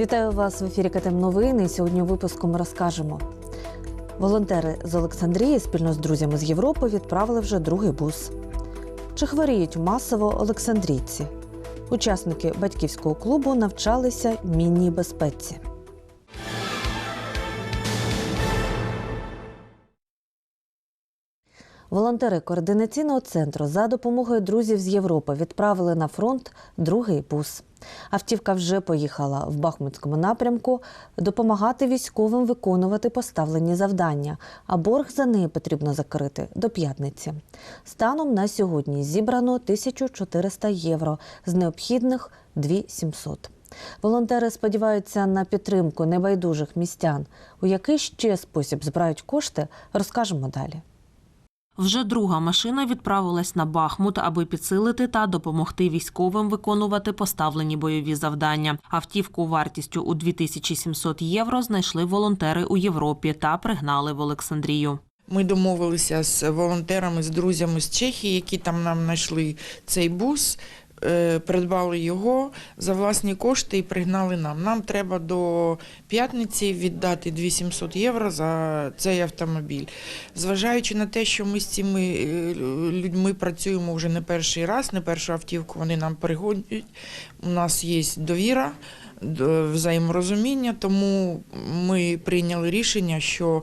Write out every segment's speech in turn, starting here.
Вітаю вас в ефірі КТМ Новини. Сьогодні у випуску ми розкажемо. Волонтери з Олександрії спільно з друзями з Європи відправили вже другий бус. Чи хворіють масово Олександрійці? Учасники батьківського клубу навчалися мінній безпеці. Волонтери координаційного центру за допомогою друзів з Європи відправили на фронт другий бус. Автівка вже поїхала в Бахмутському напрямку допомагати військовим виконувати поставлені завдання, а борг за неї потрібно закрити до п'ятниці. Станом на сьогодні зібрано 1400 євро, з необхідних 2700. Волонтери сподіваються на підтримку небайдужих містян. У який ще спосіб збирають кошти, розкажемо далі. Вже друга машина відправилась на Бахмут, аби підсилити та допомогти військовим виконувати поставлені бойові завдання. Автівку вартістю у 2700 євро знайшли волонтери у Європі та пригнали в Олександрію. Ми домовилися з волонтерами, з друзями з Чехії, які там нам знайшли цей бус, придбали його за власні кошти і пригнали нам. Нам треба до п'ятниці віддати 2700 євро за цей автомобіль. Зважаючи на те, що ми з цими е, людьми працюємо вже не перший раз, не першу автівку вони нам пригодять. У нас є довіра. Д- Взаєморозуміння, тому ми прийняли рішення, що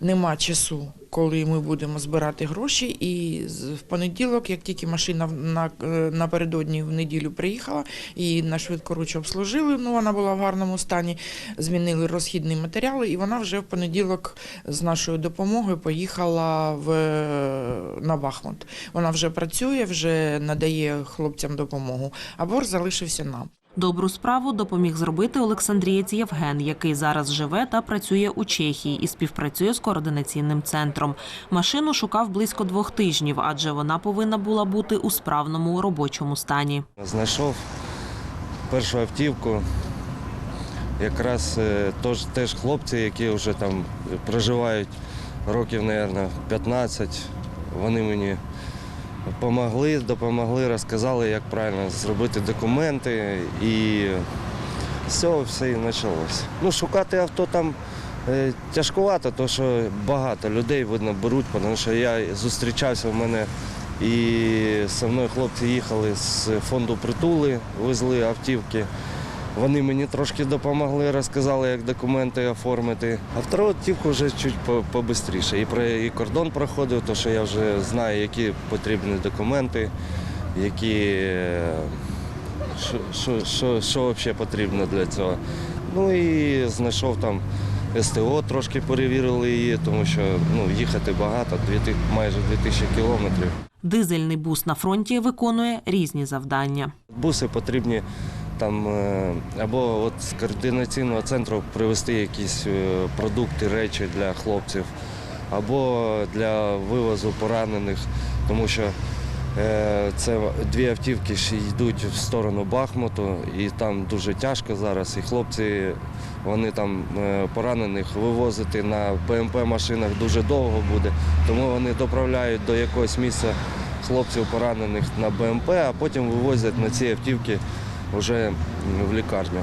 нема часу, коли ми будемо збирати гроші. І в понеділок, як тільки машина на, е, напередодні в неділю приїхала, і на швидкоруч обслужили, ну вона була в гарному стані, змінили розхідні матеріали, і вона вже в понеділок з нашою допомогою поїхала в, на Бахмут. Вона вже працює, вже надає хлопцям допомогу, а залишився нам. Добру справу допоміг зробити Олександрієць Євген, який зараз живе та працює у Чехії і співпрацює з координаційним центром. Машину шукав близько двох тижнів, адже вона повинна була бути у справному робочому стані. Знайшов першу автівку. Якраз е, тож, теж хлопці, які вже там проживають років, мабуть, 15. Вони мені допомогли, допомогли, розказали, як правильно зробити документи. І з все і почалося. Ну, шукати авто там е, тяжкувато, тому що багато людей видно беруть, тому що я зустрічався в мене і зі мною хлопці їхали з фонду притули, везли автівки. Вони мені трошки допомогли, розказали, як документи оформити. А втору автівку вже чуть побистріше. І, про- і кордон проходив, тому що я вже знаю, які потрібні документи, які що, що, що, що взагалі потрібно для цього. Ну і знайшов там СТО, трошки перевірили її, тому що ну, їхати багато, майже 2000 кілометрів. Дизельний бус на фронті виконує різні завдання. Буси потрібні там е, або от з координаційного центру привезти якісь е, продукти, речі для хлопців, або для вивозу поранених, тому що е, це дві автівки ще йдуть в сторону Бахмуту, і там дуже тяжко зараз. І хлопці вони там поранених вивозити на ПМП-машинах дуже довго буде, тому вони доправляють до якогось місця хлопців поранених на БМП, а потім вивозять на ці автівки вже в лікарню.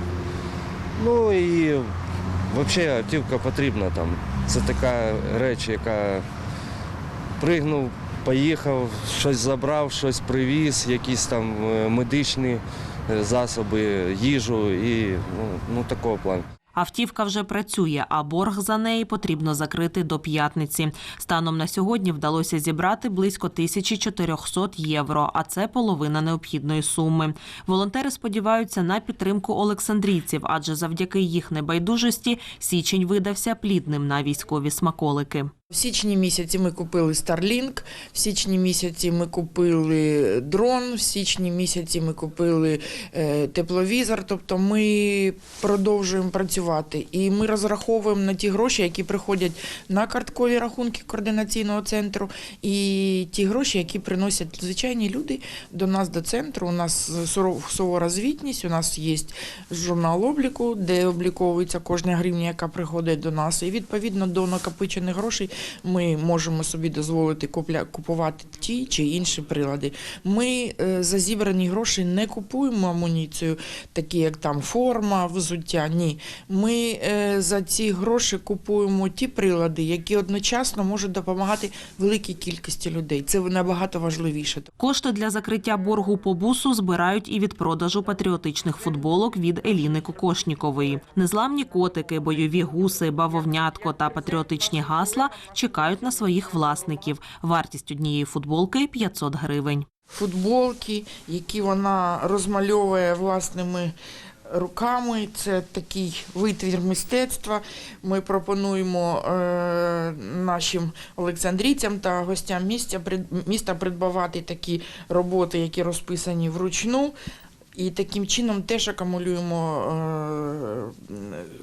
Ну і взагалі автівка потрібна там. Це така реч, яка пригнув, поїхав, щось забрав, щось привіз, якісь там е, медичні е, засоби, їжу і ну, ну такого плану. Автівка вже працює, а борг за неї потрібно закрити до п'ятниці. Станом на сьогодні вдалося зібрати близько 1400 євро, а це половина необхідної суми. Волонтери сподіваються на підтримку олександрійців, адже завдяки їх небайдужості січень видався плідним на військові смаколики. В січні місяці ми купили Starlink, в січні місяці ми купили дрон, в січні місяці ми купили е, тепловізор. Тобто ми продовжуємо працювати. І ми розраховуємо на ті гроші, які приходять на карткові рахунки координаційного центру, і ті гроші, які приносять звичайні люди до нас до центру. У нас сувора звітність, у нас є журнал обліку, де обліковується кожна гривня, яка приходить до нас. І відповідно до накопичених грошей ми можемо собі дозволити купля, купувати ті чи інші прилади. Ми е, за зібрані гроші не купуємо амуніцію, такі як там форма, взуття. Ні. Ми е, за ці гроші купуємо ті прилади, які одночасно можуть допомагати великій кількості людей. Це набагато важливіше. Кошти для закриття боргу по бусу збирають і від продажу патріотичних футболок від Еліни Кокошнікової. Незламні котики, бойові гуси, бавовнятко та патріотичні гасла чекають на своїх власників. Вартість однієї футболки 500 гривень. Футболки, які вона розмальовує власними руками. Це такий витвір мистецтва. Ми пропонуємо е, нашим олександрійцям та гостям міста придбавати такі роботи, які розписані вручну. І таким чином теж акумулюємо е,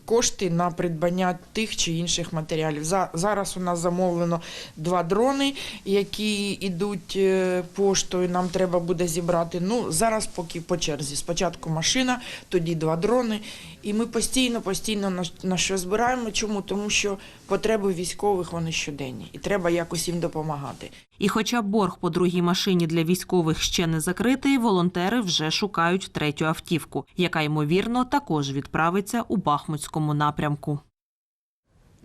кошти на придбання тих чи інших матеріалів. За- Зараз у нас замовлено два дрони, які йдуть е, поштою. Нам треба буде зібрати. Ну зараз поки по черзі. Спочатку машина, тоді два дрони. І ми постійно, постійно на, на що збираємо. Чому? Тому що потреби військових вони щоденні, і треба якось їм допомагати. І хоча борг по другій машині для військових ще не закритий, волонтери вже шукають третю автівку, яка ймовірно також відправиться у Бахмутському напрямку.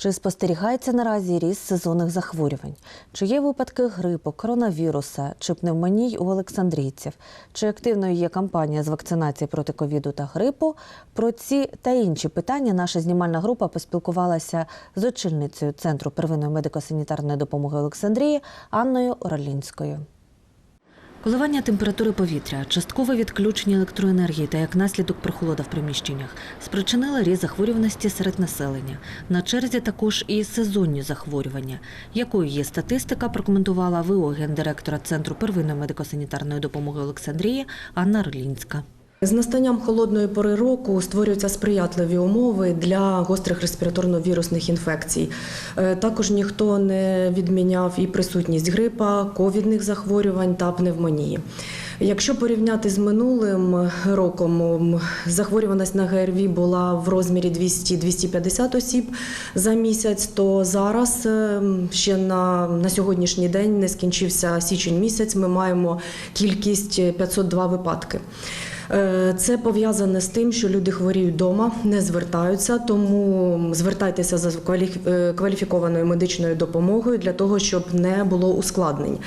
Чи спостерігається наразі ріст сезонних захворювань? Чи є випадки грипу, коронавіруса чи пневмоній у олександрійців? Чи активною є кампанія з вакцинації проти ковіду та грипу? Про ці та інші питання наша знімальна група поспілкувалася з очільницею Центру первинної медико-санітарної допомоги Олександрії Анною Оролінською. Коливання температури повітря, часткове відключення електроенергії та як наслідок прохолода в приміщеннях спричинили ріст захворюваності серед населення. На черзі також і сезонні захворювання. Якою є статистика, прокоментувала ВО гендиректора Центру первинної медико-санітарної допомоги Олександрії Анна Орлінська. З настанням холодної пори року створюються сприятливі умови для гострих респіраторно-вірусних інфекцій. Е, Також ніхто не відміняв і присутність грипа, ковідних захворювань та пневмонії. Якщо порівняти з минулим роком, захворюваність на ГРВІ була в розмірі 200-250 осіб за місяць, то зараз е, ще на, на сьогоднішній день не скінчився січень місяць. Ми маємо кількість 502 випадки. Е, Це пов'язане з тим, що люди хворіють вдома, не звертаються, тому звертайтеся за е, кваліфікованою медичною допомогою для того, щоб не було ускладнень.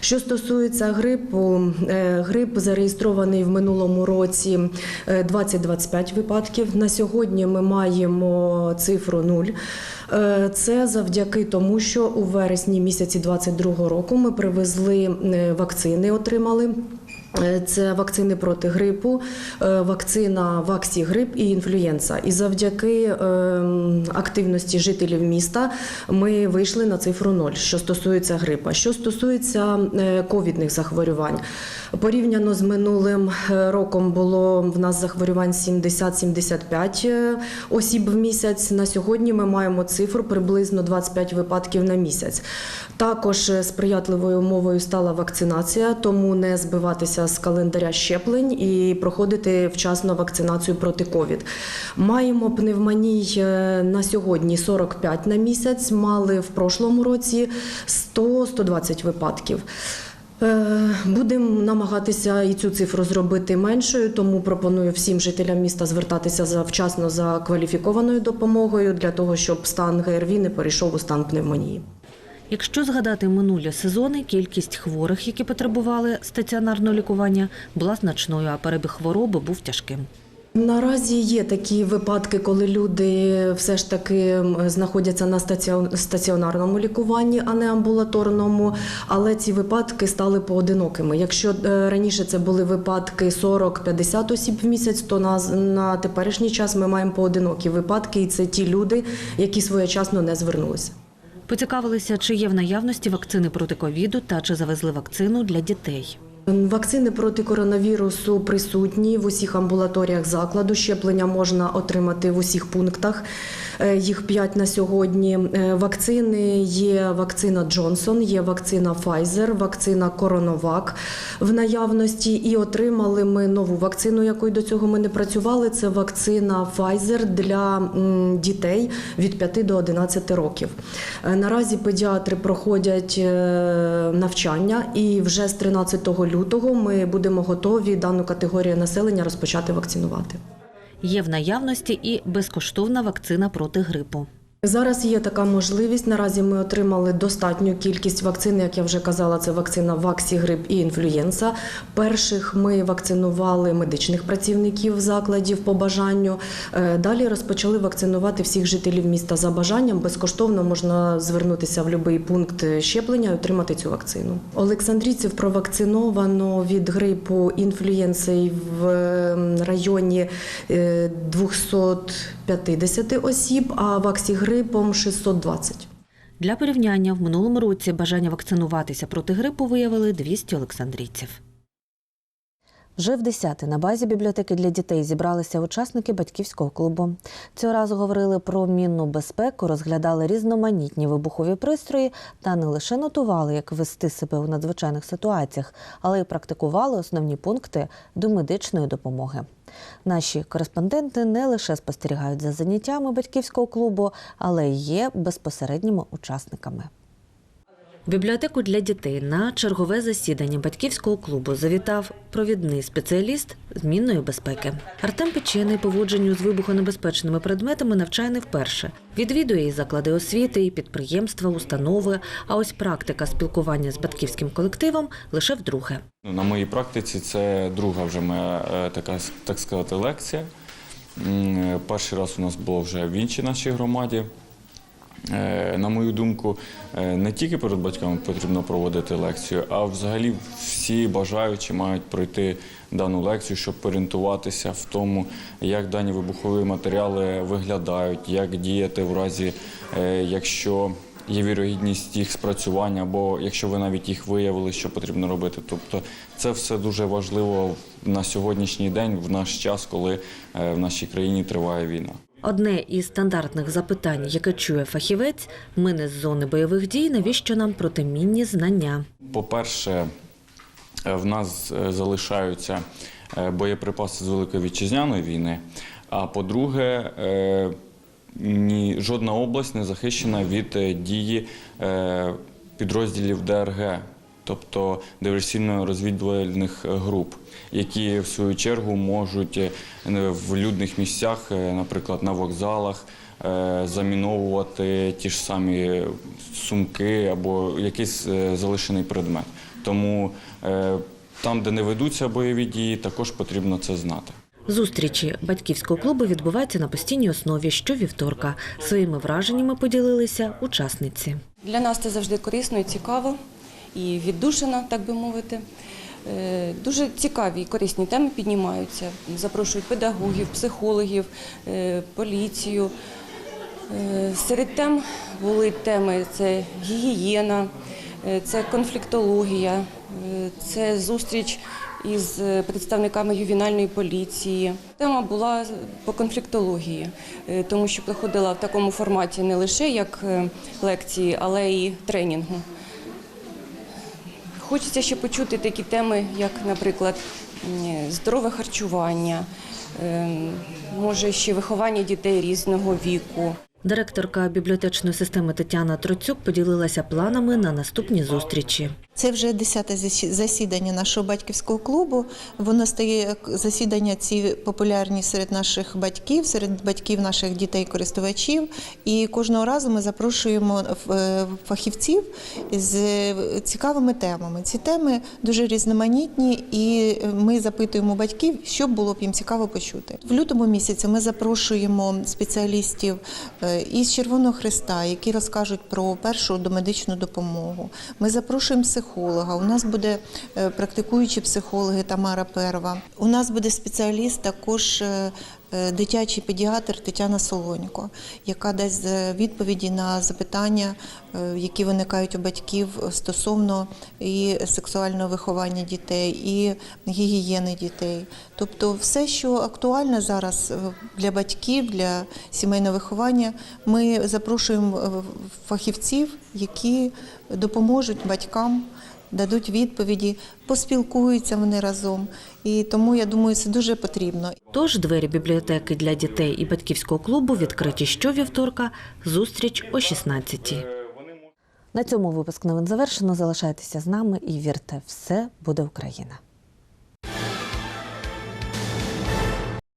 Що стосується грипу, е, грип зареєстрований в минулому році е, 20-25 випадків. На сьогодні ми маємо цифру 0. Е, Це завдяки тому, що у вересні місяці 22 року ми привезли вакцини, отримали. Е, Це вакцини проти грипу, е, вакцина Ваксі-грип і інфлюєнса. І завдяки ем, активності жителів міста ми вийшли на цифру 0, що стосується грипа. Що стосується е, ковідних захворювань, порівняно з минулим роком було в нас захворювань 70-75 е, осіб в місяць. На сьогодні ми маємо цифру приблизно 25 випадків на місяць. Також сприятливою умовою стала вакцинація, тому не збиватися з календаря щеплень і проходити вчасно вакцинацію проти ковід. Маємо пневмоній е, на сьогодні 45 на місяць. Мали в прошлому році 100-120 випадків. Е, Будемо намагатися і цю цифру зробити меншою, тому пропоную всім жителям міста звертатися за вчасно за кваліфікованою допомогою для того, щоб стан ГРВІ не перейшов у стан пневмонії. Якщо згадати минулі сезони, кількість хворих, які потребували стаціонарного лікування, була значною, а перебіг хвороби був тяжким. Наразі є такі випадки, коли люди все ж таки знаходяться на стаціонарному лікуванні, а не амбулаторному. Але ці випадки стали поодинокими. Якщо е, раніше це були випадки 40-50 осіб в місяць, то на, на теперішній час ми маємо поодинокі випадки, і це ті люди, які своєчасно не звернулися. Поцікавилися, чи є в наявності вакцини проти ковіду та чи завезли вакцину для дітей. Вакцини проти коронавірусу присутні в усіх амбулаторіях закладу. Щеплення можна отримати в усіх пунктах. Е, Їх п'ять на сьогодні. Е, Вакцини є вакцина Джонсон, є вакцина Pfizer, вакцина Коронавак в наявності. І отримали ми нову вакцину, якою до цього ми не працювали. Це вакцина Pfizer для дітей від 5 до 11 років. Е, Наразі педіатри проходять навчання, і вже з 13 лютого ми будемо готові дану категорію населення розпочати вакцинувати. Є в наявності і безкоштовна вакцина проти грипу. Зараз є така можливість. Наразі ми отримали достатню кількість вакцин. Як я вже казала, це вакцина Ваксі, грип і інфлюєнса. Перших ми вакцинували медичних працівників закладів по бажанню. Е, далі розпочали вакцинувати всіх жителів міста за бажанням. Безкоштовно можна звернутися в будь-який пункт щеплення і отримати цю вакцину. Олександрійців провакциновано від грипу інфлюєнси в ем, районі е, 200 50 осіб, а ваксігрипом 620. Для порівняння в минулому році бажання вакцинуватися проти грипу виявили 200 олександрійців. Вже в 10 на базі бібліотеки для дітей зібралися учасники батьківського клубу. Цього разу говорили про мінну безпеку, розглядали різноманітні вибухові пристрої та не лише нотували, як вести себе у надзвичайних ситуаціях, але й практикували основні пункти до медичної допомоги. Наші кореспонденти не лише спостерігають за заняттями батьківського клубу, але й є безпосередніми учасниками. Бібліотеку для дітей на чергове засідання батьківського клубу завітав провідний спеціаліст змінної безпеки. Артем Печений поводженню з вибухонебезпечними предметами навчає не вперше. Відвідує і заклади освіти, і підприємства, установи. А ось практика спілкування з батьківським колективом лише вдруге. Ну, На моїй практиці це друга вже моя е, така так сказати лекція. Е, Перший раз у нас було вже в іншій нашій громаді. Е, На мою думку, е, не тільки перед батьками потрібно проводити лекцію, а взагалі всі бажаючі мають пройти дану лекцію, щоб орієнтуватися в тому, як дані вибухові матеріали виглядають, як діяти в разі, е, якщо є вірогідність їх спрацювання, або якщо ви навіть їх виявили, що потрібно робити. Тобто це все дуже важливо на сьогоднішній день, в наш час, коли в нашій країні триває війна. Одне із стандартних запитань, яке чує фахівець, ми не з зони бойових дій, навіщо нам протимінні знання? По-перше, е, в нас е, залишаються е, боєприпаси з Великої вітчизняної війни. А по-друге, ні, жодна область не захищена від дії підрозділів ДРГ, тобто диверсійно-розвідувальних груп, які в свою чергу можуть е, в людних місцях, е, наприклад, на вокзалах, е, заміновувати ті ж самі сумки або якийсь е, залишений предмет. Тому е, там, де не ведуться бойові дії, також потрібно це знати. Зустрічі батьківського клубу відбуваються на постійній основі щовівторка. Своїми враженнями поділилися учасниці. Для нас це завжди корисно і цікаво, і віддушено, так би мовити. Е, Дуже цікаві і корисні теми піднімаються. Запрошують педагогів, психологів, е, поліцію. Е, Серед тем були теми це гігієна, це конфліктологія, це зустріч із представниками ювенальної поліції. Тема була по конфліктології, тому що проходила в такому форматі не лише як лекції, але й тренінгу. Хочеться ще почути такі теми, як, наприклад, здорове харчування, ем, може ще виховання дітей різного віку. Директорка бібліотечної системи Тетяна Троцюк поділилася планами на наступні зустрічі. Це вже десяте засі- засідання нашого батьківського клубу. Воно стає засідання ці популярні серед наших батьків, серед батьків наших дітей-користувачів. І кожного разу ми запрошуємо е, фахівців з цікавими темами. Ці теми дуже різноманітні, і ми запитуємо батьків, що було б їм цікаво почути. В лютому місяці ми запрошуємо спеціалістів е, із Червоного Христа, які розкажуть про першу домедичну допомогу. Ми запрошуємо психолога. У нас буде е, практикуючі психологи Тамара Перва. У нас буде спеціаліст також. Е, дитячий педіатр Тетяна Солонько, яка дасть е, відповіді на запитання, е, які виникають у батьків стосовно і сексуального виховання дітей, і гігієни дітей. Тобто, все, що актуально зараз для батьків, для сімейного виховання, ми запрошуємо фахівців, які допоможуть батькам дадуть відповіді, поспілкуються вони разом. І тому я думаю, це дуже потрібно. Тож двері бібліотеки для дітей і батьківського клубу відкриті щовівторка. Зустріч о 16 На цьому випуск новин завершено. Залишайтеся з нами і вірте, все буде Україна.